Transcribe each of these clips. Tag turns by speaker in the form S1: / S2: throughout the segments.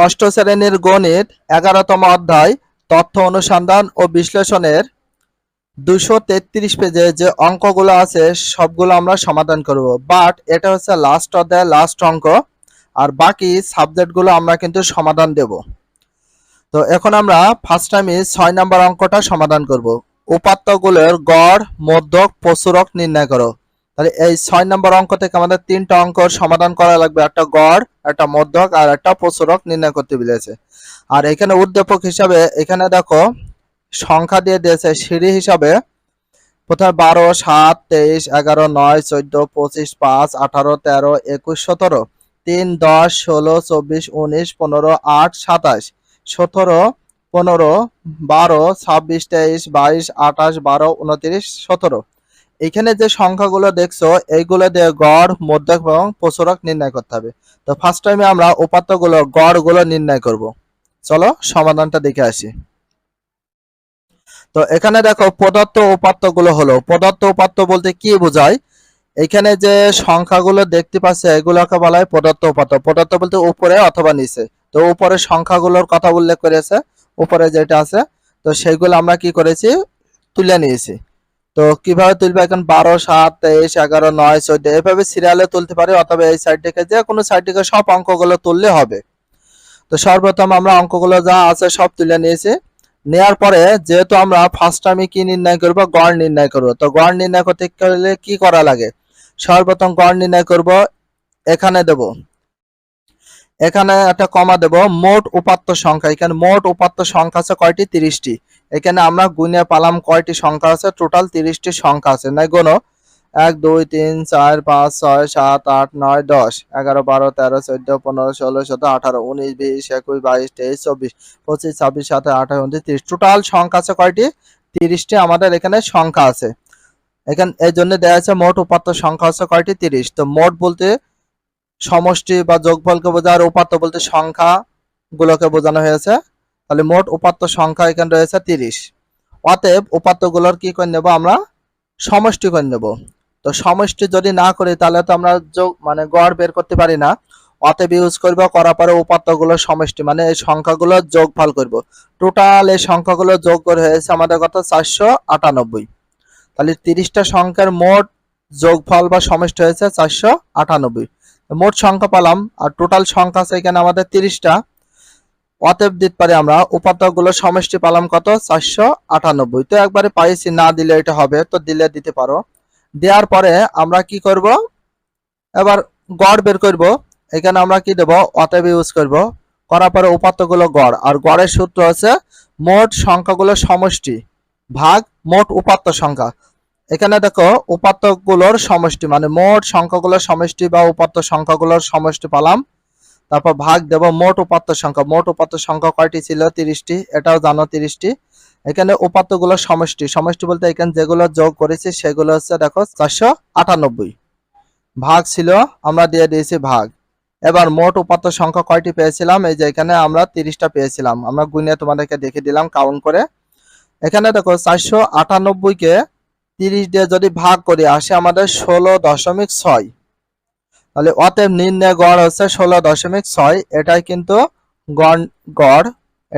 S1: ষষ্ঠ শ্রেণীর গণিত এগারোতম অধ্যায় তথ্য অনুসন্ধান ও বিশ্লেষণের দুশো তেত্রিশ পেজে যে অঙ্কগুলো আছে সবগুলো আমরা সমাধান করব বাট এটা হচ্ছে লাস্ট অধ্যায় লাস্ট অঙ্ক আর বাকি সাবজেক্টগুলো আমরা কিন্তু সমাধান দেব তো এখন আমরা ফার্স্ট টাইমে ছয় নম্বর অঙ্কটা সমাধান করব উপাত্তগুলোর গড় মধ্যক প্রচুরক নির্ণয় করো তাহলে এই ছয় নম্বর অঙ্ক থেকে আমাদের তিনটা অঙ্ক সমাধান করা লাগবে একটা গড় একটা মধ্যক আর একটা প্রচুরক নির্ণয় করতে বলেছে আর এখানে উদ্দীপক হিসাবে এখানে দেখো সংখ্যা দিয়ে দিয়েছে সিঁড়ি হিসাবে কোথায় বারো সাত তেইশ এগারো নয় চোদ্দ পঁচিশ পাঁচ আঠারো তেরো একুশ সতেরো তিন দশ ষোলো চব্বিশ উনিশ পনেরো আট সাতাশ সতেরো পনেরো বারো ছাব্বিশ তেইশ বাইশ আঠাশ বারো উনত্রিশ সতেরো এখানে যে সংখ্যাগুলো দেখছো এইগুলো দিয়ে গড় মধ্য এবং প্রচুরক নির্ণয় করতে হবে তো ফার্স্ট টাইমে আমরা উপাত্তগুলো গড়গুলো নির্ণয় করব চলো সমাধানটা দেখে আসি তো এখানে দেখো প্রদত্ত উপাত্তগুলো হলো প্রদত্ত উপাত্ত বলতে কি বোঝায় এখানে যে সংখ্যাগুলো দেখতে পাচ্ছে এগুলোকে বলা হয় প্রদত্ত উপাত্ত প্রদত্ত বলতে উপরে অথবা নিচে তো উপরে সংখ্যাগুলোর কথা উল্লেখ করেছে উপরে যেটা আছে তো সেগুলো আমরা কি করেছি তুলে নিয়েছি তো কিভাবে তুলবে এখন বারো সাত তেইশ এগারো নয় চোদ্দ এভাবে সিরিয়ালে তুলতে পারি অথবা এই সাইড থেকে যে কোনো সাইড থেকে সব অঙ্কগুলো তুললে হবে তো সর্বপ্রথম আমরা অঙ্কগুলো যা আছে সব তুলে নিয়েছি নেয়ার পরে যেহেতু আমরা ফার্স্ট টাইমে কি নির্ণয় করব গড় নির্ণয় করব তো গড় নির্ণয় করতে গেলে কি করা লাগে সর্বপ্রথম গড় নির্ণয় করব এখানে দেব এখানে একটা কমা দেব মোট উপাত্ত সংখ্যা এখানে মোট উপাত্ত সংখ্যা আছে কয়টি তিরিশটি এখানে আমরা গুনে পালাম কয়টি সংখ্যা আছে টোটাল তিরিশটি সংখ্যা আছে নাই গোনো এক দুই তিন চার পাঁচ ছয় সাত আট নয় দশ এগারো বারো তেরো চোদ্দ পনেরো ষোলো সতেরো আঠারো উনিশ বিশ একুশ বাইশ তেইশ চব্বিশ পঁচিশ ছাব্বিশ সাতাশ আঠাশ উনত্রিশ তিরিশ টোটাল সংখ্যা আছে কয়টি তিরিশটি আমাদের এখানে সংখ্যা আছে এখানে এর জন্য দেওয়া আছে মোট উপাত্ত সংখ্যা আছে কয়টি তিরিশ তো মোট বলতে সমষ্টি বা যোগফলকে বোঝায় আর উপাত্ত বলতে সংখ্যাগুলোকে বোঝানো হয়েছে তাহলে মোট উপাত্ত সংখ্যা এখানে রয়েছে তিরিশ অতএব উপাত্তগুলোর কি করে নেব আমরা সমষ্টি করে নেব তো সমষ্টি যদি না করি তাহলে তো আমরা যোগ মানে গড় বের করতে পারি না অতএব ইউজ করব করার পরে উপাত্তগুলোর সমষ্টি মানে এই সংখ্যাগুলো যোগফল করব টোটাল এই সংখ্যাগুলো যোগ করে হয়েছে আমাদের কত চারশো আটানব্বই তাহলে তিরিশটা সংখ্যার মোট যোগফল বা সমষ্টি হয়েছে চারশো আটানব্বই মোট সংখ্যা পালাম আর টোটাল সংখ্যা আছে এখানে আমাদের তিরিশটা অতএব দিতে পারি আমরা উপাত্তকগুলোর সমষ্টি পালাম কত চারশো আটানব্বই তো একবারে পাইছি না দিলে এটা হবে তো দিলে দিতে পারো দেওয়ার পরে আমরা কি করব এবার গড় বের করব এখানে আমরা কি দেব অতএব ইউজ করব করার পরে উপাত্তগুলো গড় আর গড়ের সূত্র আছে মোট সংখ্যাগুলোর সমষ্টি ভাগ মোট উপাত্ত সংখ্যা এখানে দেখো উপাত্তগুলোর সমষ্টি মানে মোট সংখ্যাগুলোর সমষ্টি বা উপাত্ত সংখ্যাগুলোর সমষ্টি পালাম তারপর ভাগ দেব মোট উপাত্ত সংখ্যা মোট উপাত্ত সংখ্যা কয়টি ছিল তিরিশটি এটাও জানো তিরিশটি এখানে উপাত্তগুলো সমষ্টি সমষ্টি বলতে এখানে যেগুলো যোগ করেছি সেগুলো হচ্ছে দেখো চারশো আটানব্বই ভাগ ছিল আমরা দিয়ে দিয়েছি ভাগ এবার মোট উপাত্ত সংখ্যা কয়টি পেয়েছিলাম এই যে এখানে আমরা তিরিশটা পেয়েছিলাম আমরা গুনে তোমাদেরকে দেখে দিলাম কাউন্ট করে এখানে দেখো চারশো আটানব্বইকে তিরিশ দিয়ে যদি ভাগ করে আসে আমাদের ষোলো দশমিক ছয় তাহলে অতএব নির্ণয় গড় হচ্ছে ষোলো দশমিক ছয় এটাই কিন্তু গড় গড়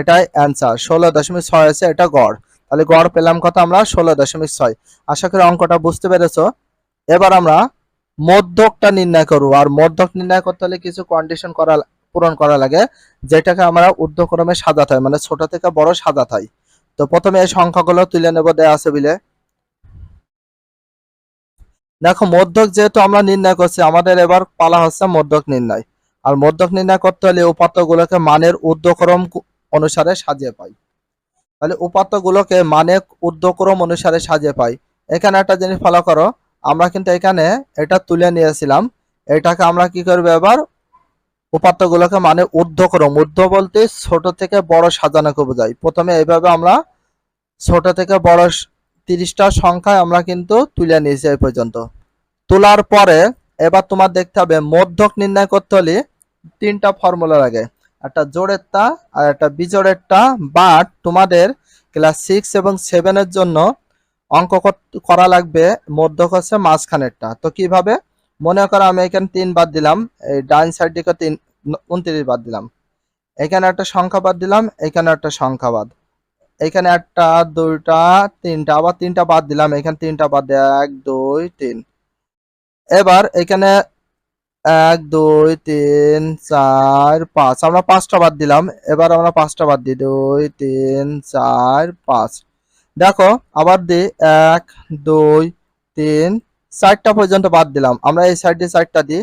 S1: এটাই অ্যান্সার ষোলো দশমিক ছয় আছে এটা গড় তাহলে গড় পেলাম কত আমরা ষোলো দশমিক ছয় আশা করি অঙ্কটা বুঝতে পেরেছ এবার আমরা মধ্যকটা নির্ণয় করবো আর মধ্যক নির্ণয় করতে হলে কিছু কন্ডিশন করা পূরণ করা লাগে যেটাকে আমরা ঊর্ধ্বক্রমে সাদা হয় মানে ছোট থেকে বড় সাদা হয় তো প্রথমে এই সংখ্যাগুলো তুলে নেব দেয়া আছে বিলে দেখো মধ্যক যেহেতু আমরা নির্ণয় করছি আমাদের এবার পালা হচ্ছে মধ্যক নির্ণয় আর মধ্যক নির্ণয় করতে হলে উপাত্তগুলোকে মানের ঊর্ধ্বক্রম অনুসারে সাজিয়ে পাই তাহলে উপাত্তগুলোকে মানে ঊর্ধ্বক্রম অনুসারে সাজিয়ে পাই এখানে একটা জিনিস ফলো করো আমরা কিন্তু এখানে এটা তুলে নিয়েছিলাম এটাকে আমরা কি করবো এবার উপাত্তগুলোকে মানে ঊর্ধ্বক্রম ঊর্ধ্ব বলতে ছোট থেকে বড় সাজানোকে বোঝাই প্রথমে এইভাবে আমরা ছোট থেকে বড় তিরিশটা সংখ্যা আমরা কিন্তু তুলে নিয়েছি এই পর্যন্ত তোলার পরে এবার তোমার দেখতে হবে মধ্যক নির্ণয় করতে হলে তিনটা ফর্মুলা লাগে একটা জোরেরটা আর একটা বিজোড়েরটা বাট তোমাদের ক্লাস সিক্স এবং সেভেনের জন্য অঙ্ক করা লাগবে মধ্যক হচ্ছে মাঝখানেরটা তো কিভাবে মনে করো আমি এখানে তিন বাদ দিলাম এই ডাইন সাইড দিকে তিন উনত্রিশ বাদ দিলাম এখানে একটা সংখ্যা বাদ দিলাম এখানে একটা সংখ্যা বাদ এখানে একটা দুইটা তিনটা আবার তিনটা বাদ দিলাম এখানে তিনটা বাদ দেয় এক দুই তিন এবার এখানে এক দুই তিন চার পাঁচ আমরা পাঁচটা বাদ দিলাম এবার আমরা পাঁচটা বাদ দিই দুই তিন চার পাঁচ দেখো আবার দিই এক দুই তিন চারটা পর্যন্ত বাদ দিলাম আমরা এই সাইড দিয়ে চারটা দিই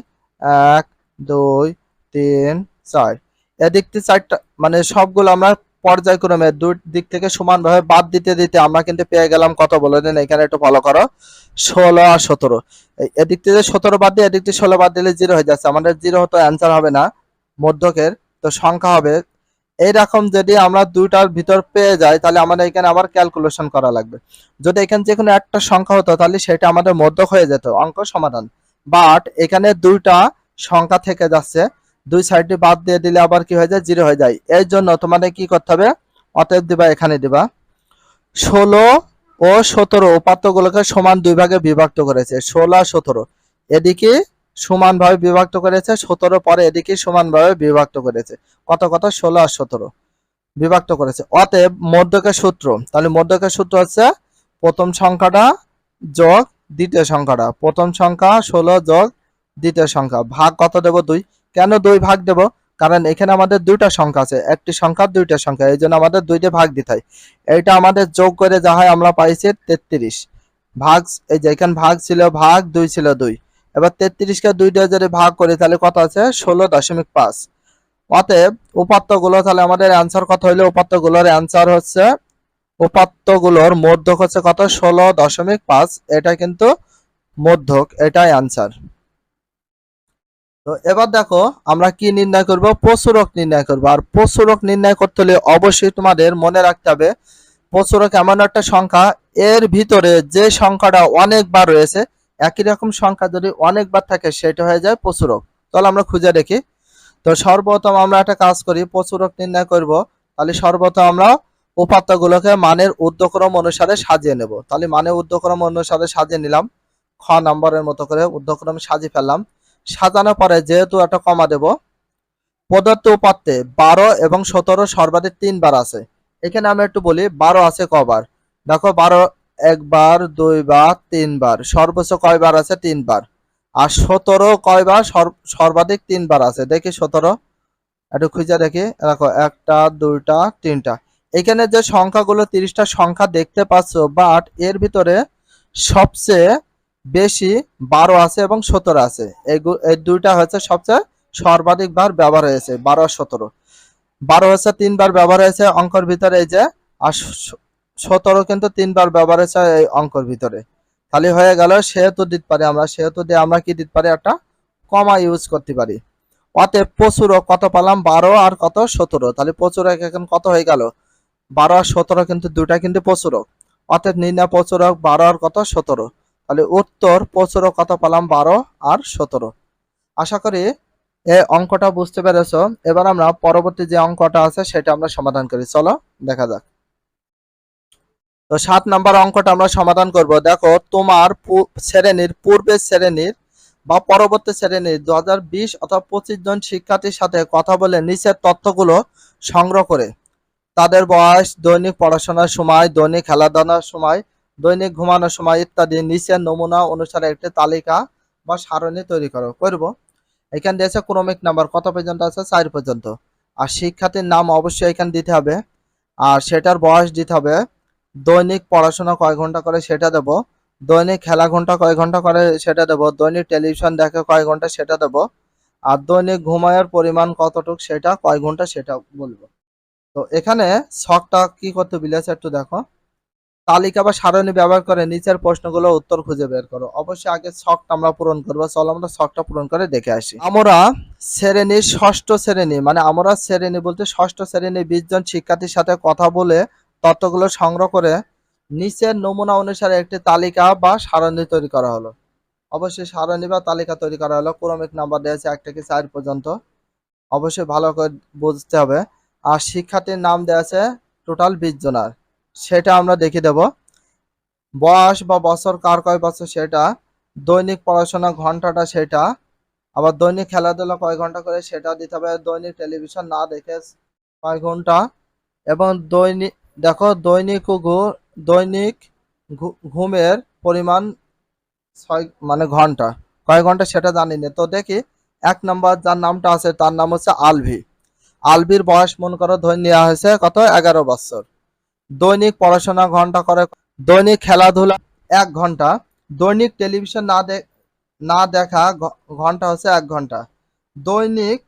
S1: এক দুই তিন চার এদিক থেকে চারটা মানে সবগুলো আমরা পর্যায়ক্রমে দুই দিক থেকে সমানভাবে বাদ দিতে দিতে আমরা কিন্তু পেয়ে গেলাম কত বলে দিন এখানে একটু ফলো করো ষোলো আর সতেরো এদিক থেকে সতেরো বাদ দিয়ে এদিক থেকে ষোলো বাদ দিলে জিরো হয়ে যাচ্ছে আমাদের জিরো হতো অ্যান্সার হবে না মধ্যকের তো সংখ্যা হবে এইরকম যদি আমরা দুইটার ভিতর পেয়ে যাই তাহলে আমাদের এখানে আবার ক্যালকুলেশন করা লাগবে যদি এখানে যে কোনো একটা সংখ্যা হতো তাহলে সেটা আমাদের মধ্যক হয়ে যেত অঙ্ক সমাধান বাট এখানে দুইটা সংখ্যা থেকে যাচ্ছে দুই সাইডে বাদ দিয়ে দিলে আবার কি হয়ে যায় জিরো হয়ে যায় এর জন্য তোমাদের কি করতে হবে অতএব দিবা এখানে দিবা ষোলো ও সতেরো উপাত্তগুলোকে সমান দুই ভাগে বিভক্ত করেছে ষোলো আর সতেরো এদিকে সমানভাবে বিভক্ত করেছে সতেরো পরে এদিকে সমানভাবে বিভক্ত করেছে কত কত ষোলো আর সতেরো বিভক্ত করেছে অতএব মধ্যকের সূত্র তাহলে মধ্যকের সূত্র হচ্ছে প্রথম সংখ্যাটা যোগ দ্বিতীয় সংখ্যাটা প্রথম সংখ্যা ষোলো যোগ দ্বিতীয় সংখ্যা ভাগ কত দেব দুই কেন দুই ভাগ দেব কারণ এখানে আমাদের দুইটা সংখ্যা আছে একটি সংখ্যা দুইটা সংখ্যা এই জন্য আমাদের দুইটা ভাগ দিতে হয় এইটা আমাদের যোগ করে যা হয় আমরা পাইছি তেত্রিশ ভাগ এই যে এখানে ভাগ ছিল ভাগ দুই ছিল দুই এবার তেত্রিশকে দুই দিয়ে যদি ভাগ করি তাহলে কত আছে ষোলো দশমিক পাঁচ অতএব উপাত্তগুলো তাহলে আমাদের অ্যান্সার কত হইলো উপাত্তগুলোর অ্যান্সার হচ্ছে উপাত্তগুলোর মধ্যক হচ্ছে কত ষোলো দশমিক পাঁচ এটা কিন্তু মধ্যক এটাই অ্যান্সার তো এবার দেখো আমরা কি নির্ণয় করব প্রচুরক নির্ণয় করব আর প্রচুরক নির্ণয় করতে হলে অবশ্যই তোমাদের মনে রাখতে হবে প্রচুরক এমন একটা সংখ্যা এর ভিতরে যে সংখ্যাটা অনেকবার রয়েছে একই রকম সংখ্যা যদি অনেকবার থাকে সেটা হয়ে যায় প্রচুরক তাহলে আমরা খুঁজে দেখি তো সর্বপ্রথম আমরা একটা কাজ করি প্রচুরক নির্ণয় করব তাহলে সর্বপ্রথম আমরা উপাত্তগুলোকে মানের উদ্যক্রম অনুসারে সাজিয়ে নেব তাহলে মানের উদ্যক্রম অনুসারে সাজিয়ে নিলাম খ নম্বরের মতো করে উদ্যক্রম সাজিয়ে ফেললাম সাজানো পরে যেহেতু একটা কমা দেব পদার্থ উপাত্তে বারো এবং সতেরো সর্বাধিক তিনবার আছে এখানে আমি একটু বলি বারো আছে কবার দেখো বারো একবার দুইবার তিনবার সর্বোচ্চ কয়বার আছে তিনবার আর সতেরো কয়বার সর্বাধিক তিনবার আছে দেখি সতেরো একটু খুঁজে দেখি দেখো একটা দুইটা তিনটা এখানে যে সংখ্যাগুলো তিরিশটা সংখ্যা দেখতে পাচ্ছ বাট এর ভিতরে সবচেয়ে বেশি বারো আছে এবং সতেরো আছে এই দুইটা হচ্ছে সবচেয়ে সর্বাধিক বার ব্যবহার হয়েছে বারো আর সতেরো বারো হচ্ছে তিনবার ব্যবহার হয়েছে অঙ্কর ভিতরে এই যে আর সতেরো কিন্তু তিনবার ব্যবহার হয়েছে এই অঙ্কর ভিতরে তাহলে হয়ে গেল সেহেতু দিতে পারি আমরা সেহেতু দিয়ে আমরা কি দিতে পারি একটা কমা ইউজ করতে পারি অতএব প্রচুরও কত পালাম বারো আর কত সতেরো তাহলে প্রচুর এখন কত হয়ে গেল বারো আর সতেরো কিন্তু দুটা কিন্তু প্রচুরক অতএব নির্ণয় প্রচুরক বারো আর কত সতেরো তাহলে উত্তর পঁচরো কত পালাম বারো আর সতেরো আশা করি এই অঙ্কটা বুঝতে পেরেছ এবার আমরা পরবর্তী যে অঙ্কটা আছে সেটা আমরা সমাধান করি চলো দেখা যাক তো সাত নাম্বার অঙ্কটা আমরা সমাধান করব দেখো তোমার শ্রেণীর পূর্বের শ্রেণীর বা পরবর্তী শ্রেণীর দু বিশ অথবা পঁচিশ জন শিক্ষার্থীর সাথে কথা বলে নিচের তথ্যগুলো সংগ্রহ করে তাদের বয়স দৈনিক পড়াশোনার সময় দৈনিক খেলাধুলার সময় দৈনিক ঘুমানোর সময় ইত্যাদি নিচের নমুনা অনুসারে একটি তালিকা বা সারণী তৈরি করো করব এখানে দিয়েছে ক্রমিক নাম্বার কত পর্যন্ত আছে চার পর্যন্ত আর শিক্ষার্থীর নাম অবশ্যই এখানে দিতে হবে আর সেটার বয়স দিতে হবে দৈনিক পড়াশোনা কয় ঘন্টা করে সেটা দেব দৈনিক খেলা ঘন্টা কয় ঘন্টা করে সেটা দেব দৈনিক টেলিভিশন দেখে কয় ঘন্টা সেটা দেব আর দৈনিক ঘুমায়ের পরিমাণ কতটুক সেটা কয় ঘন্টা সেটা বলবো তো এখানে শখটা কি করতে বিলাস একটু দেখো তালিকা বা সারণী ব্যবহার করে নিচের প্রশ্নগুলো উত্তর খুঁজে বের করো অবশ্যই আগে শখটা আমরা পূরণ করবো চলো আমরা শখটা পূরণ করে দেখে আসি আমরা শ্রেণীর ষষ্ঠ শ্রেণী মানে আমরা শ্রেণী বলতে ষষ্ঠ শ্রেণী বিশ জন শিক্ষার্থীর সাথে কথা বলে তথ্যগুলো সংগ্রহ করে নিচের নমুনা অনুসারে একটি তালিকা বা সারণী তৈরি করা হলো অবশ্যই সারণী বা তালিকা তৈরি করা হলো ক্রমিক নাম্বার দেওয়া আছে একটা কি চার পর্যন্ত অবশ্যই ভালো করে বুঝতে হবে আর শিক্ষার্থীর নাম দেওয়া আছে টোটাল বিশ জনার সেটা আমরা দেখে দেব বয়স বা বছর কার কয় বছর সেটা দৈনিক পড়াশোনা ঘন্টাটা সেটা আবার দৈনিক খেলাধুলা কয় ঘন্টা করে সেটা দিতে হবে দৈনিক টেলিভিশন না দেখে কয় ঘন্টা এবং দৈনিক দেখো দৈনিক দৈনিক ঘুমের পরিমাণ ছয় মানে ঘন্টা কয় ঘন্টা সেটা জানি না তো দেখি এক নম্বর যার নামটা আছে তার নাম হচ্ছে আলভি আলভির বয়স মনে করো ধরে নেওয়া হয়েছে কত এগারো বছর দৈনিক পড়াশোনা ঘন্টা করে দৈনিক খেলাধুলা এক ঘন্টা দৈনিক টেলিভিশন না না দেখা ঘন্টা হচ্ছে এক ঘন্টা দৈনিক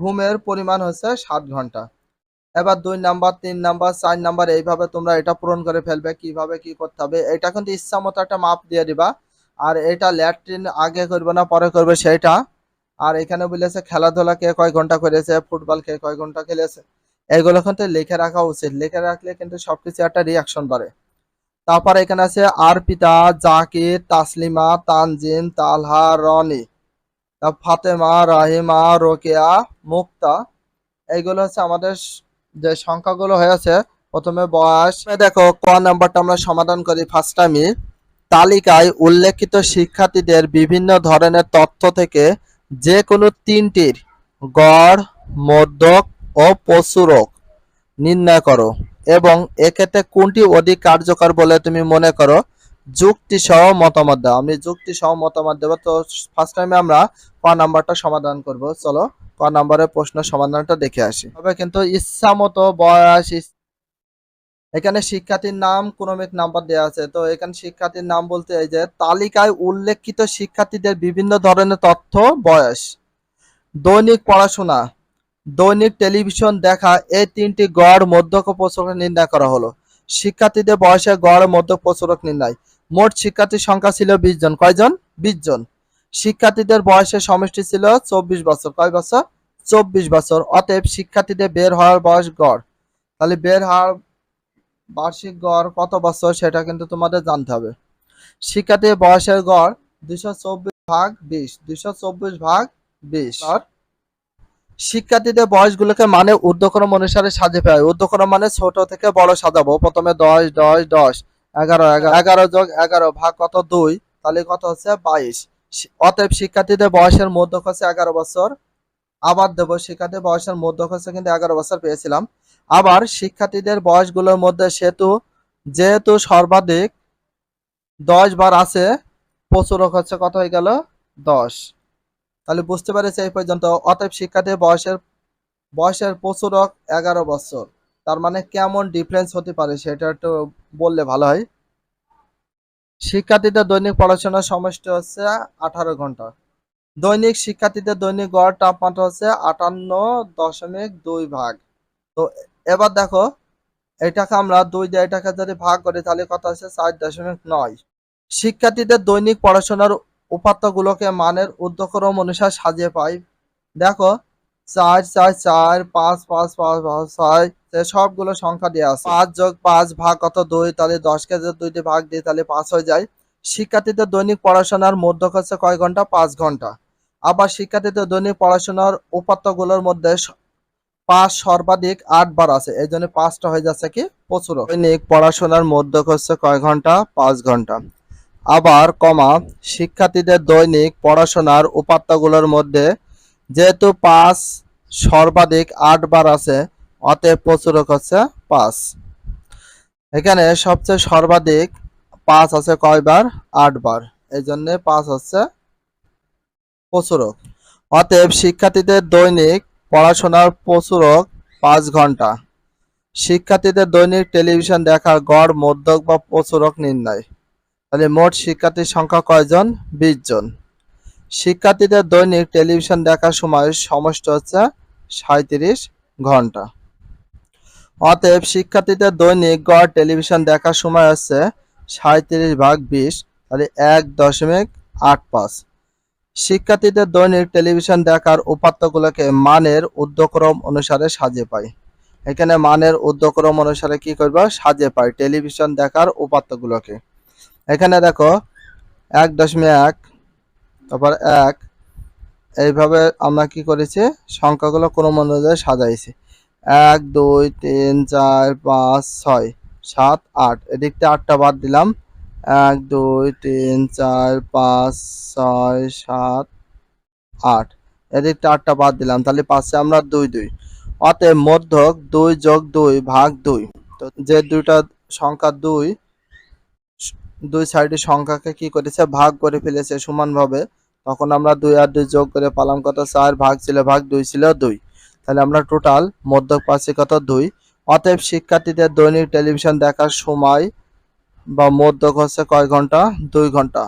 S1: ঘুমের পরিমাণ হচ্ছে সাত ঘন্টা এবার দুই নাম্বার তিন নাম্বার চার নাম্বার এইভাবে তোমরা এটা পূরণ করে ফেলবে কিভাবে কি করতে হবে এটা কিন্তু ইচ্ছা মতো একটা মাপ দিয়ে দিবা আর এটা ল্যাট্রিন আগে করবে না পরে করবে সেটা আর এখানে বলেছে খেলাধুলা কে কয় ঘন্টা করেছে ফুটবল কে কয় ঘন্টা খেলেছে এগুলো কিন্তু লিখে রাখা উচিত লিখে রাখলে কিন্তু সবকিছু একটা রিয়াকশন বাড়ে তারপর এখানে আছে আরপিতা জাকির তাসলিমা তানজিন তালহা রনি ফাতেমা রাহিমা রোকেয়া মুক্তা এইগুলো হচ্ছে আমাদের যে সংখ্যাগুলো হয়েছে প্রথমে বয়স দেখো ক নাম্বারটা আমরা সমাধান করি ফার্স্ট টাইমে তালিকায় উল্লেখিত শিক্ষার্থীদের বিভিন্ন ধরনের তথ্য থেকে যে কোনো তিনটির গড় মধ্যক অপ্রচুরক নির্ণয় করো এবং এক্ষেত্রে কোনটি অধিক কার্যকর বলে তুমি মনে করো যুক্তি সহ মতামত দাও আমি যুক্তি সহ মতামত দেবো তো ফার্স্ট টাইমে আমরা ক নাম্বারটা সমাধান করব চলো ক নাম্বারের প্রশ্ন সমাধানটা দেখে আসি তবে কিন্তু ইচ্ছা মতো বয়স এখানে শিক্ষার্থীর নাম ক্রমিক নাম্বার দেওয়া আছে তো এখানে শিক্ষার্থীর নাম বলতে এই যে তালিকায় উল্লেখিত শিক্ষার্থীদের বিভিন্ন ধরনের তথ্য বয়স দৈনিক পড়াশোনা দৈনিক টেলিভিশন দেখা এই তিনটি গড় মধ্যক প্রচলক নির্ণয় করা হলো শিক্ষার্থীদের বয়সে গড় মধ্যক প্রচলক নির্ণয় মোট শিক্ষার্থীর সংখ্যা ছিল বিশ জন কয়জন বিশ জন শিক্ষার্থীদের বয়সের সমষ্টি ছিল চব্বিশ বছর কয় বছর চব্বিশ বছর অতএব শিক্ষার্থীদের বের হওয়ার বয়স গড় তাহলে বের হওয়ার বার্ষিক গড় কত বছর সেটা কিন্তু তোমাদের জানতে হবে শিক্ষার্থীর বয়সের গড় দুশো ভাগ বিশ দুশো ভাগ বিশ শিক্ষার্থীদের বয়সগুলোকে মানে ঊর্ধ্বক্রম অনুসারে সাজিয়ে ফেলা ঊর্ধ্বক্রম মানে ছোট থেকে বড় সাজাবো প্রথমে দশ দশ দশ এগারো এগারো যোগ এগারো ভাগ কত দুই তাহলে কত হচ্ছে বাইশ অতএব শিক্ষার্থীদের বয়সের মধ্য হচ্ছে এগারো বছর আবার দেবো শিক্ষার্থীদের বয়সের মধ্য হচ্ছে কিন্তু এগারো বছর পেয়েছিলাম আবার শিক্ষার্থীদের বয়সগুলোর মধ্যে সেতু যেহেতু সর্বাধিক দশ বার আছে প্রচুর হচ্ছে কত হয়ে গেল দশ তাহলে বুঝতে পেরেছি এই পর্যন্ত অতএব শিক্ষার্থী বয়সের বয়সের প্রচুরক এগারো বছর তার মানে কেমন ডিফারেন্স হতে পারে সেটা একটু বললে ভালো হয় শিক্ষার্থীদের দৈনিক পড়াশোনার সমষ্টি হচ্ছে আঠারো ঘন্টা দৈনিক শিক্ষার্থীদের দৈনিক গড় তাপমাত্রা হচ্ছে আটান্ন দশমিক দুই ভাগ তো এবার দেখো এটাকে আমরা দুই দেড় টাকা যদি ভাগ করি তাহলে কত আছে চার দশমিক নয় শিক্ষার্থীদের দৈনিক পড়াশোনার উপাত্তগুলোকে মানের উদ্যক্রম অনুসারে সাজিয়ে পাই দেখো চার চার চার পাঁচ পাঁচ পাঁচ পাঁচ ছয় সবগুলো সংখ্যা দেওয়া আছে পাঁচ যোগ পাঁচ ভাগ কত দুই তাহলে দশ কেজি দুইটি ভাগ দিয়ে তাহলে পাঁচ হয়ে যায় শিক্ষার্থীদের দৈনিক পড়াশোনার মধ্য হচ্ছে কয় ঘন্টা পাঁচ ঘন্টা আবার শিক্ষার্থীদের দৈনিক পড়াশোনার উপাত্তগুলোর মধ্যে পাঁচ সর্বাধিক আট বার আছে এই জন্য পাঁচটা হয়ে যাচ্ছে কি প্রচুর দৈনিক পড়াশোনার মধ্য হচ্ছে কয় ঘন্টা পাঁচ ঘন্টা আবার কমা শিক্ষার্থীদের দৈনিক পড়াশোনার উপাত্তগুলোর মধ্যে যেহেতু পাঁচ সর্বাধিক আটবার আছে অতএব প্রচুরক হচ্ছে পাঁচ এখানে সবচেয়ে সর্বাধিক পাঁচ আছে কয়বার আটবার এই জন্যে পাঁচ হচ্ছে প্রচুরক অতএব শিক্ষার্থীদের দৈনিক পড়াশোনার প্রচুরক পাঁচ ঘন্টা শিক্ষার্থীদের দৈনিক টেলিভিশন দেখার গড় মধ্যক বা প্রচুরক নির্ণয় তাহলে মোট শিক্ষার্থীর সংখ্যা কয়জন বিশ জন শিক্ষার্থীদের দৈনিক টেলিভিশন দেখার সময় সমষ্ট হচ্ছে সাঁত্রিশ ঘন্টা অতএব শিক্ষার্থীদের দৈনিক গড় টেলিভিশন দেখার সময় হচ্ছে সাঁত্রিশ ভাগ বিশ তাহলে এক দশমিক আট পাঁচ শিক্ষার্থীদের দৈনিক টেলিভিশন দেখার উপাত্তগুলোকে মানের উদ্যক্রম অনুসারে সাজে পাই এখানে মানের উদ্যক্রম অনুসারে কি করবা সাজে পাই টেলিভিশন দেখার উপাত্তগুলোকে এখানে দেখো এক দশমিক এক তারপর এক এইভাবে আমরা কি করেছি সংখ্যাগুলো মন অনুযায়ী সাজাইছি এক দুই তিন চার পাঁচ ছয় সাত আট এদিকটা আটটা বাদ দিলাম এক দুই তিন চার পাঁচ ছয় সাত আট এদিকটা আটটা বাদ দিলাম তাহলে পাশে আমরা দুই দুই অতএব মধ্যক দুই যোগ দুই ভাগ দুই তো যে দুইটা সংখ্যা দুই দুই সাইডের সংখ্যাকে কি করেছে ভাগ করে ফেলেছে সমানভাবে তখন আমরা দুই আর দুই যোগ করে পালাম কত চার ভাগ ছিল ভাগ দুই ছিল দুই তাহলে আমরা টোটাল মধ্য পাচ্ছি কত দুই অতএব শিক্ষার্থীদের দৈনিক টেলিভিশন দেখার সময় বা মধ্যক হচ্ছে কয় ঘন্টা দুই ঘন্টা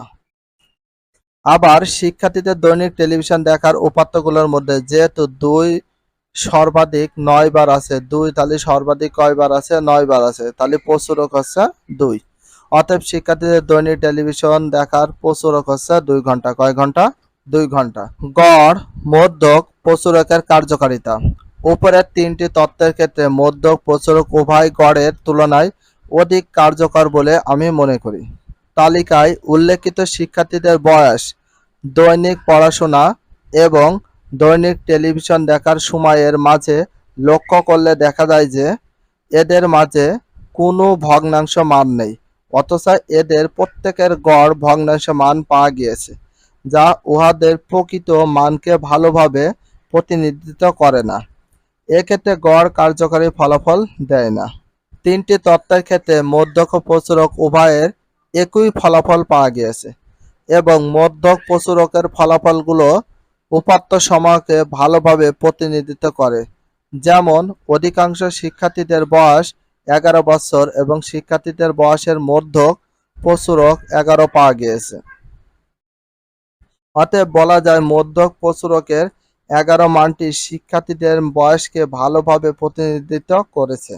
S1: আবার শিক্ষার্থীদের দৈনিক টেলিভিশন দেখার উপাত্তগুলোর মধ্যে যেহেতু দুই সর্বাধিক নয় বার আছে দুই তাহলে সর্বাধিক কয়বার আছে নয় বার আছে তাহলে প্রচুরক হচ্ছে দুই অতএব শিক্ষার্থীদের দৈনিক টেলিভিশন দেখার প্রচুর হচ্ছে দুই ঘন্টা কয় ঘন্টা দুই ঘন্টা গড় মধ্যক প্রচুরকের কার্যকারিতা উপরের তিনটি তত্ত্বের ক্ষেত্রে মধ্যক প্রচুরক উভয় গড়ের তুলনায় অধিক কার্যকর বলে আমি মনে করি তালিকায় উল্লেখিত শিক্ষার্থীদের বয়স দৈনিক পড়াশোনা এবং দৈনিক টেলিভিশন দেখার সময়ের মাঝে লক্ষ্য করলে দেখা যায় যে এদের মাঝে কোনো ভগ্নাংশ মান নেই অথচ এদের প্রত্যেকের গড় ভগ্নাংশ মান পাওয়া গিয়েছে যা উহাদের প্রকৃত মানকে ভালোভাবে প্রতিনিধিত্ব করে না এক্ষেত্রে গড় কার্যকারী ফলাফল দেয় না তিনটি তত্ত্বের ক্ষেত্রে মধ্যক প্রচুরক উভয়ের একই ফলাফল পাওয়া গিয়েছে এবং মধ্যক প্রচুরকের ফলাফলগুলো উপাত্ত সময়কে ভালোভাবে প্রতিনিধিত্ব করে যেমন অধিকাংশ শিক্ষার্থীদের বয়স এগারো বছর এবং শিক্ষার্থীদের বয়সের মধ্যে প্রচুরক এগারো পাওয়া গিয়েছে অতএব বলা যায় মধ্যক প্রচুরকের এগারো মানটি শিক্ষার্থীদের বয়সকে ভালোভাবে প্রতিনিধিত্ব করেছে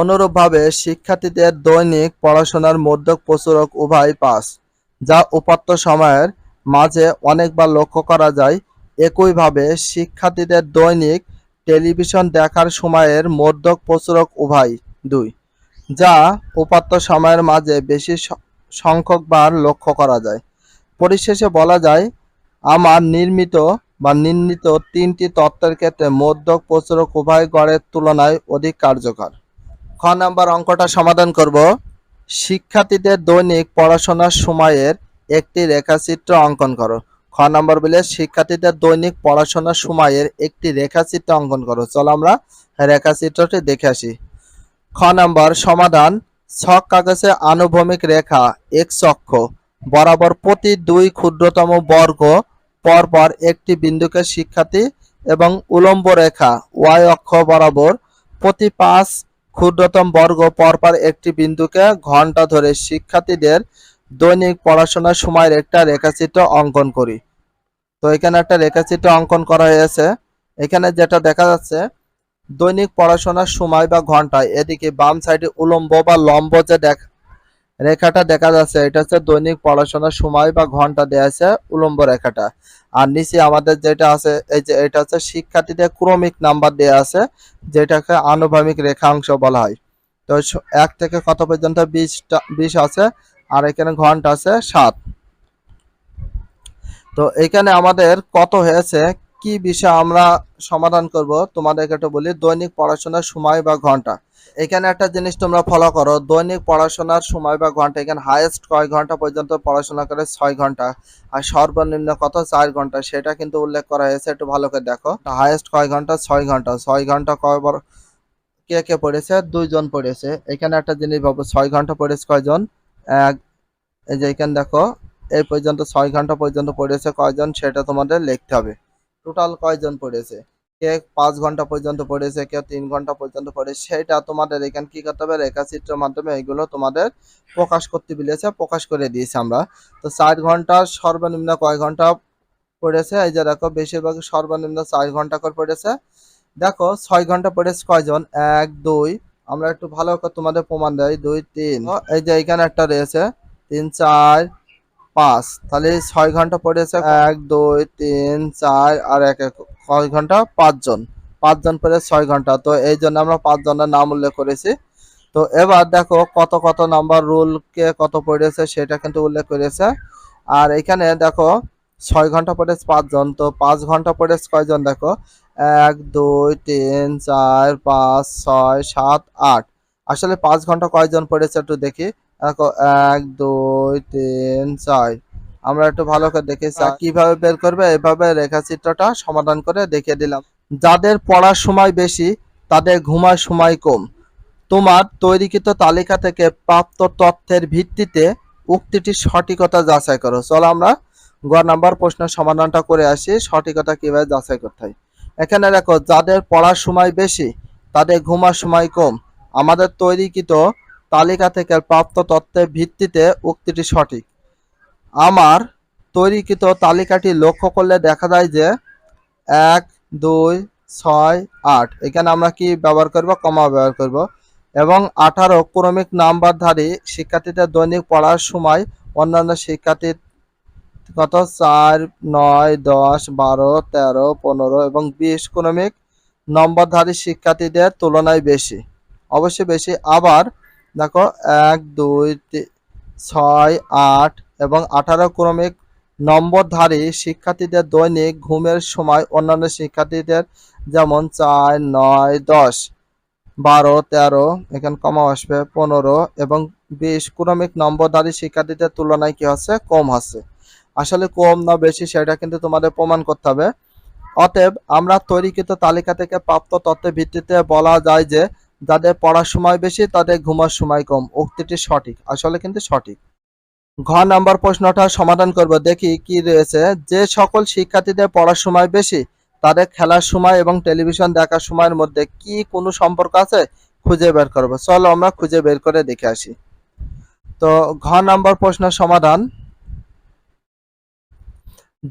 S1: অনুরূপভাবে শিক্ষার্থীদের দৈনিক পড়াশোনার মধ্যক প্রচুরক উভয় পাস যা উপাত্ত সময়ের মাঝে অনেকবার লক্ষ্য করা যায় একইভাবে শিক্ষার্থীদের দৈনিক টেলিভিশন দেখার সময়ের মধ্যক প্রচুরক উভয় দুই যা উপাত্ত সময়ের মাঝে বেশি সংখ্যকবার লক্ষ্য করা যায় পরিশেষে বলা যায় আমার নির্মিত বা নির্মিত তিনটি তত্ত্বের ক্ষেত্রে মধ্যক প্রচুরক উভয় গড়ের তুলনায় অধিক কার্যকর খ নাম্বার অঙ্কটা সমাধান করব শিক্ষার্থীদের দৈনিক পড়াশোনার সময়ের একটি রেখাচিত্র অঙ্কন করো খ নম্বর বলে শিক্ষার্থীদের দৈনিক পড়াশোনার সময়ের একটি রেখাচিত্র অঙ্কন করো চলো আমরা রেখাচিত্রটি দেখে আসি খ নম্বর সমাধান ছক কাগজে আনুভূমিক রেখা এক অক্ষ বরাবর প্রতি দুই ক্ষুদ্রতম বর্গ পরপর একটি বিন্দুকে শিক্ষার্থী এবং উলম্ব রেখা ওয়াই অক্ষ বরাবর প্রতি পাঁচ ক্ষুদ্রতম বর্গ পরপর একটি বিন্দুকে ঘন্টা ধরে শিক্ষার্থীদের দৈনিক পড়াশোনার সময়ের একটা রেখাচিত্র অঙ্কন করি তো এখানে একটা রেখাচিত্র অঙ্কন করা হয়েছে এখানে যেটা দেখা যাচ্ছে দৈনিক পড়াশোনার সময় বা ঘন্টায় এদিকে বাম সাইডে উলম্ব বা লম্ব যে দেখা রেখাটা দেখা যাচ্ছে এটা হচ্ছে দৈনিক পড়াশোনার সময় বা ঘন্টা দেওয়া আছে উলম্ব রেখাটা আর নিচে আমাদের যেটা আছে এই যে এটা হচ্ছে শিক্ষার্থীদের ক্রমিক নাম্বার দেওয়া আছে যেটাকে আনুভামিক রেখাংশ বলা হয় তো এক থেকে কত পর্যন্ত বিশটা বিশ আছে আর এখানে ঘন্টা আছে সাত তো এখানে আমাদের কত হয়েছে কি বিষয় আমরা সমাধান করব তোমাদেরকে একটা বলি দৈনিক পড়াশোনার সময় বা ঘন্টা এখানে একটা জিনিস তোমরা ফলো করো দৈনিক পড়াশোনার সময় বা ঘন্টা এখানে হায়েস্ট কয় ঘন্টা পর্যন্ত পড়াশোনা করে ছয় ঘন্টা আর সর্বনিম্ন কত চার ঘন্টা সেটা কিন্তু উল্লেখ করা হয়েছে একটু ভালো করে দেখো হায়েস্ট কয় ঘন্টা ছয় ঘন্টা ছয় ঘন্টা কয়বার কে কে পড়েছে দুইজন পড়েছে এখানে একটা জিনিস ভাবো ছয় ঘন্টা পড়েছে কয়জন এই যে এখানে দেখো এই পর্যন্ত ছয় ঘন্টা পর্যন্ত পড়েছে কয়জন সেটা তোমাদের লিখতে হবে টোটাল কয়জন পড়েছে কে পাঁচ ঘন্টা পর্যন্ত পড়েছে কেউ তিন ঘন্টা পর্যন্ত পড়েছে সেটা তোমাদের এখানে কি করতে হবে রেখাচিত্রের মাধ্যমে এগুলো তোমাদের প্রকাশ করতে বলেছে প্রকাশ করে দিয়েছে আমরা তো চার ঘন্টা সর্বনিম্ন কয় ঘন্টা পড়েছে এই যে দেখো বেশিরভাগ সর্বনিম্ন চার ঘন্টা করে পড়েছে দেখো ছয় ঘন্টা পড়েছে কয়জন এক দুই আমরা একটু ভালো করে তোমাদের প্রমাণ দেয় দুই তিন এই যে এইখানে একটা রয়েছে তিন চার পাঁচ তাহলে ছয় ঘন্টা পড়েছে এক দুই তিন চার আর এক এক ছয় ঘন্টা পাঁচজন পাঁচজন পরে ছয় ঘন্টা তো এই জন্য আমরা পাঁচজনের নাম উল্লেখ করেছি তো এবার দেখো কত কত নাম্বার রুলকে কত পড়েছে সেটা কিন্তু উল্লেখ করেছে আর এখানে দেখো ছয় ঘন্টা পড়েছে পাঁচজন তো পাঁচ ঘন্টা পড়েছে কয়জন দেখো এক দুই তিন চার পাঁচ ছয় সাত আট আসলে পাঁচ ঘন্টা কয়জন পড়েছে একটু দেখি এক দুই তিন ছয় আমরা একটু ভালো করে দেখেছি কিভাবে বের করবে এভাবে রেখাচিত্রটা সমাধান করে দেখিয়ে দিলাম যাদের পড়ার সময় বেশি তাদের ঘুমার সময় কম তোমার তৈরিকৃত তালিকা থেকে প্রাপ্ত তথ্যের ভিত্তিতে উক্তিটির সঠিকতা যাচাই করো চলো আমরা গ নাম্বার প্রশ্নের সমাধানটা করে আসি সঠিকতা কিভাবে যাচাই করতে হয় এখানে দেখো যাদের পড়ার সময় বেশি তাদের ঘুমার সময় কম আমাদের তৈরিকৃত তালিকা থেকে প্রাপ্ত তথ্যের ভিত্তিতে উক্তিটি সঠিক আমার তৈরিকৃত তালিকাটি লক্ষ্য করলে দেখা যায় যে এক দুই ছয় আট এখানে আমরা কি ব্যবহার করব কমা ব্যবহার করব এবং আঠারো ক্রমিক নাম্বারধারী শিক্ষার্থীদের দৈনিক পড়ার সময় অন্যান্য শিক্ষার্থীর কত চার নয় দশ বারো তেরো পনেরো এবং বিশ ক্রমিক নম্বরধারী শিক্ষার্থীদের তুলনায় বেশি অবশ্যই বেশি আবার দেখো এক দুই ছয় আট এবং আঠারো ক্রমিক নম্বরধারী শিক্ষার্থীদের দৈনিক ঘুমের সময় অন্যান্য শিক্ষার্থীদের যেমন চার নয় দশ বারো তেরো এখানে কমা আসবে পনেরো এবং বিশ ক্রমিক নম্বরধারী শিক্ষার্থীদের তুলনায় কি হচ্ছে কম হচ্ছে আসলে কম না বেশি সেটা কিন্তু তোমাদের প্রমাণ করতে হবে অতএব আমরা তৈরিকৃত তালিকা থেকে প্রাপ্ত তথ্যের ভিত্তিতে বলা যায় যে যাদের পড়ার সময় বেশি তাদের ঘুমার সময় কম উক্তিটি সঠিক আসলে কিন্তু সঠিক ঘ নাম্বার প্রশ্নটা সমাধান করব দেখি কি রয়েছে যে সকল শিক্ষার্থীদের পড়ার সময় বেশি তাদের খেলার সময় এবং টেলিভিশন দেখার সময়ের মধ্যে কি কোনো সম্পর্ক আছে খুঁজে বের করবো চলো আমরা খুঁজে বের করে দেখে আসি তো ঘ নাম্বার প্রশ্নের সমাধান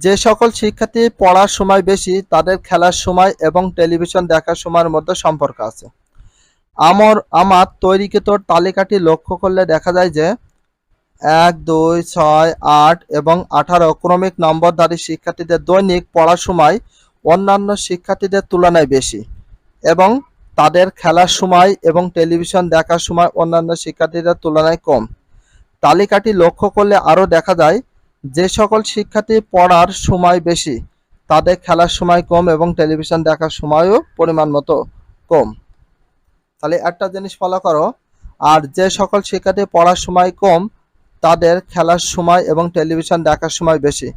S1: যে সকল শিক্ষার্থী পড়ার সময় বেশি তাদের খেলার সময় এবং টেলিভিশন দেখার সময়ের মধ্যে সম্পর্ক আছে আমার আমার তৈরিকৃত তালিকাটি লক্ষ্য করলে দেখা যায় যে এক দুই ছয় আট এবং আঠারো ক্রমিক নম্বরধারী শিক্ষার্থীদের দৈনিক পড়ার সময় অন্যান্য শিক্ষার্থীদের তুলনায় বেশি এবং তাদের খেলার সময় এবং টেলিভিশন দেখার সময় অন্যান্য শিক্ষার্থীদের তুলনায় কম তালিকাটি লক্ষ্য করলে আরও দেখা যায় যে সকল শিক্ষার্থী পড়ার সময় বেশি তাদের খেলার সময় কম এবং টেলিভিশন দেখার সময়ও পরিমাণ মতো কম তাহলে একটা জিনিস ফলো করো আর যে সকল শিক্ষার্থী পড়ার সময় কম তাদের খেলার সময় এবং টেলিভিশন দেখার সময় বেশি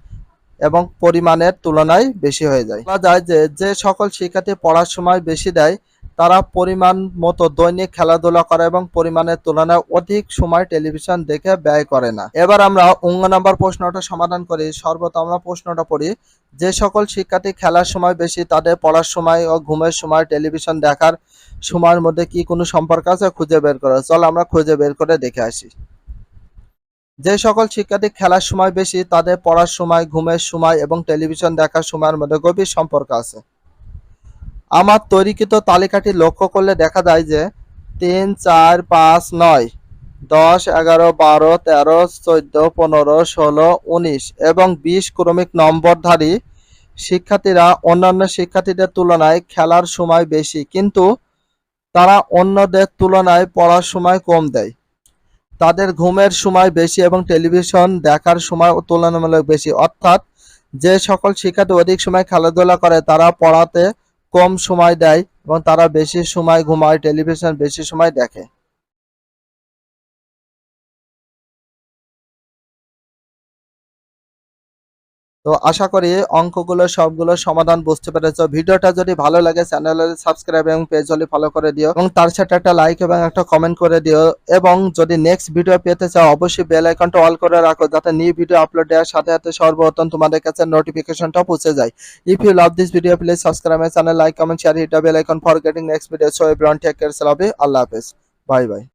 S1: এবং পরিমাণের তুলনায় বেশি হয়ে যায় বলা যায় যে যে সকল শিক্ষার্থী পড়ার সময় বেশি দেয় তারা পরিমাণ মতো দৈনিক খেলাধুলা করে এবং পরিমাণের তুলনায় অধিক সময় টেলিভিশন দেখে ব্যয় করে না এবার আমরা অঙ্গ নাম্বার প্রশ্নটা সমাধান করি সর্বত আমরা প্রশ্নটা পড়ি যে সকল শিক্ষার্থী খেলার সময় বেশি তাদের পড়ার সময় ও ঘুমের সময় টেলিভিশন দেখার সময়ের মধ্যে কি কোনো সম্পর্ক আছে খুঁজে বের করে চল আমরা খুঁজে বের করে দেখে আসি যে সকল শিক্ষার্থী খেলার সময় বেশি তাদের পড়ার সময় ঘুমের সময় এবং টেলিভিশন দেখার সময়ের মধ্যে গভীর সম্পর্ক আছে আমার তৈরিকৃত তালিকাটি লক্ষ্য করলে দেখা যায় যে তিন চার পাঁচ নয় দশ এগারো বারো তেরো চোদ্দো পনেরো ষোলো উনিশ এবং বিশ ক্রমিক নম্বরধারী শিক্ষার্থীরা অন্যান্য শিক্ষার্থীদের তুলনায় খেলার সময় বেশি কিন্তু তারা অন্যদের তুলনায় পড়ার সময় কম দেয় তাদের ঘুমের সময় বেশি এবং টেলিভিশন দেখার সময় তুলনামূলক বেশি অর্থাৎ যে সকল শিক্ষার্থী অধিক সময় খেলাধুলা করে তারা পড়াতে কম সময় দেয় এবং তারা বেশি সময় ঘুমায় টেলিভিশন বেশি সময় দেখে তো আশা করি অঙ্কগুলো সবগুলো সমাধান বুঝতে পেরেছ ভিডিওটা যদি ভালো লাগে চ্যানেল সাবস্ক্রাইব এবং পেজ হলে ফলো করে দিও এবং তার সাথে একটা লাইক এবং একটা কমেন্ট করে দিও এবং যদি নেক্সট ভিডিও পেতে চাও অবশ্যই বেল আইকনটা অল করে রাখো যাতে নিউ ভিডিও আপলোড দেওয়ার সাথে সাথে সর্বপ্রথম তোমাদের কাছে নোটিফিকেশনটা পৌঁছে যায় if you love this video please subscribe my channel like comment share hit bell icon for getting next video so everyone take care self you আল্লাহ হাফেজ বাই বাই